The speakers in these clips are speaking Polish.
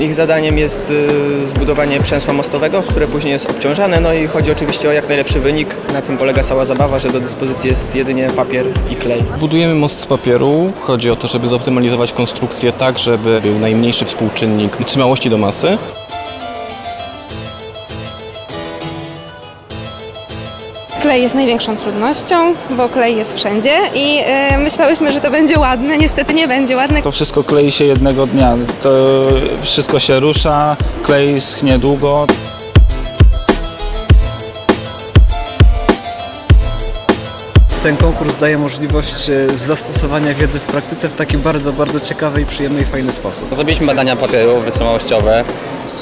Ich zadaniem jest y, zbudowanie przęsła mostowego, które później jest obciążane, no i chodzi oczywiście o jak najlepszy wynik. Na tym polega cała zabawa, że do dyspozycji jest jedynie papier i klej. Budujemy most z papieru. Chodzi o to, żeby zoptymalizować konstrukcję tak, żeby był najmniejszy współczynnik wytrzymałości do masy. Klej jest największą trudnością, bo klej jest wszędzie i y, myślałyśmy, że to będzie ładne. Niestety nie będzie ładne. To wszystko klei się jednego dnia. To wszystko się rusza, klej schnie długo. Ten konkurs daje możliwość e, zastosowania wiedzy w praktyce w taki bardzo, bardzo ciekawy i przyjemny i fajny sposób. Zrobiliśmy badania papieru wytrzymałościowe,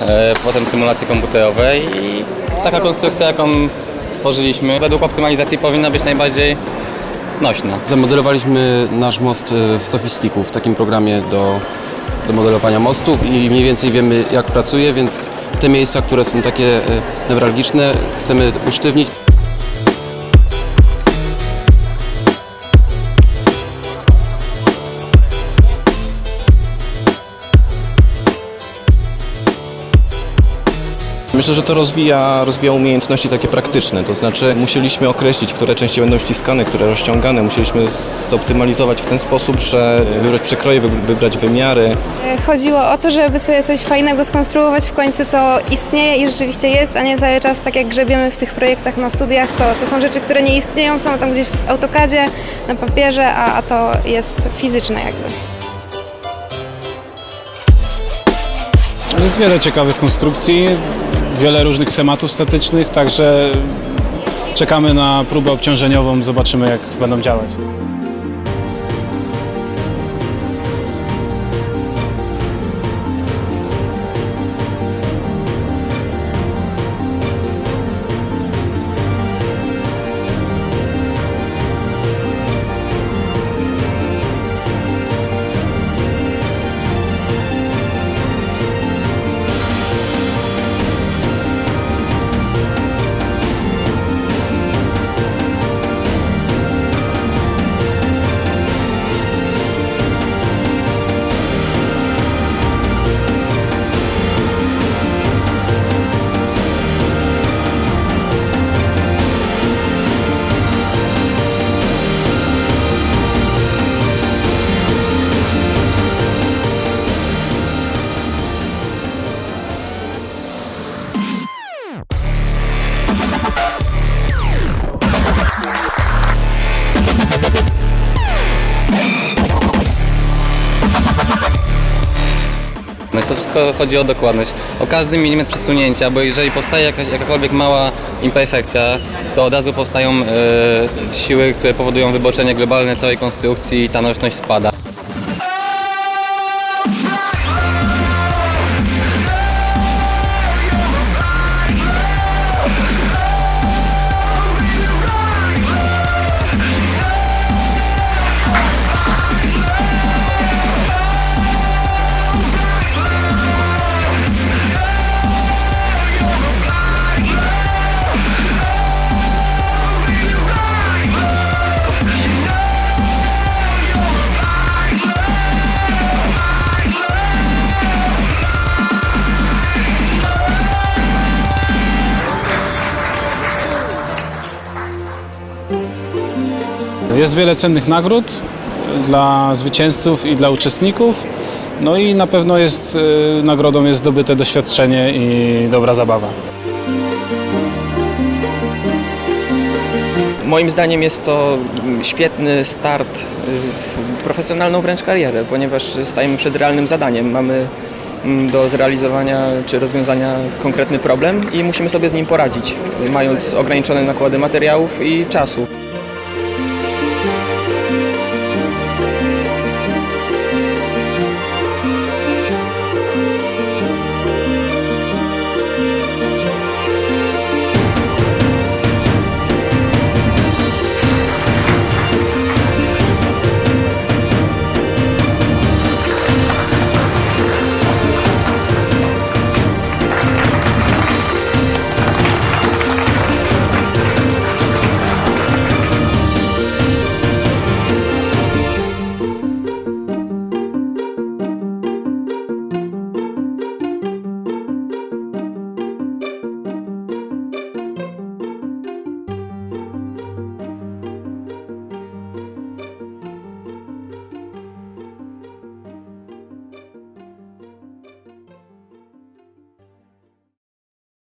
e, potem symulacje komputerowe i taka konstrukcja, jaką stworzyliśmy, według optymalizacji powinna być najbardziej nośna. Zamodelowaliśmy nasz most e, w Sophistiku, w takim programie do, do modelowania mostów i mniej więcej wiemy jak pracuje, więc te miejsca, które są takie e, newralgiczne chcemy usztywnić. Myślę, że to rozwija, rozwija umiejętności takie praktyczne, to znaczy musieliśmy określić, które części będą ściskane, które rozciągane, musieliśmy zoptymalizować w ten sposób, że wybrać przekroje, wy- wybrać wymiary, Y, Chodziło o to, żeby sobie coś fajnego skonstruować w końcu, co istnieje i rzeczywiście jest, a nie cały czas tak jak grzebiemy w tych projektach na studiach, to, to są rzeczy, które nie istnieją, są tam gdzieś w autokadzie, na papierze, a, a to jest fizyczne jakby. Jest wiele ciekawych konstrukcji, wiele różnych schematów statycznych, także czekamy na próbę obciążeniową, zobaczymy jak będą działać. To wszystko chodzi o dokładność, o każdy milimetr przesunięcia, bo jeżeli powstaje jakaś, jakakolwiek mała imperfekcja, to od razu powstają e, siły, które powodują wyboczenie globalne całej konstrukcji i ta nośność spada. Jest wiele cennych nagród dla zwycięzców i dla uczestników. No i na pewno jest e, nagrodą jest zdobyte doświadczenie i dobra zabawa. Moim zdaniem jest to świetny start y, w profesjonalną wręcz karierę, ponieważ stajemy przed realnym zadaniem. Mamy mm, do zrealizowania czy rozwiązania konkretny problem i musimy sobie z nim poradzić, mając ograniczone nakłady materiałów i czasu.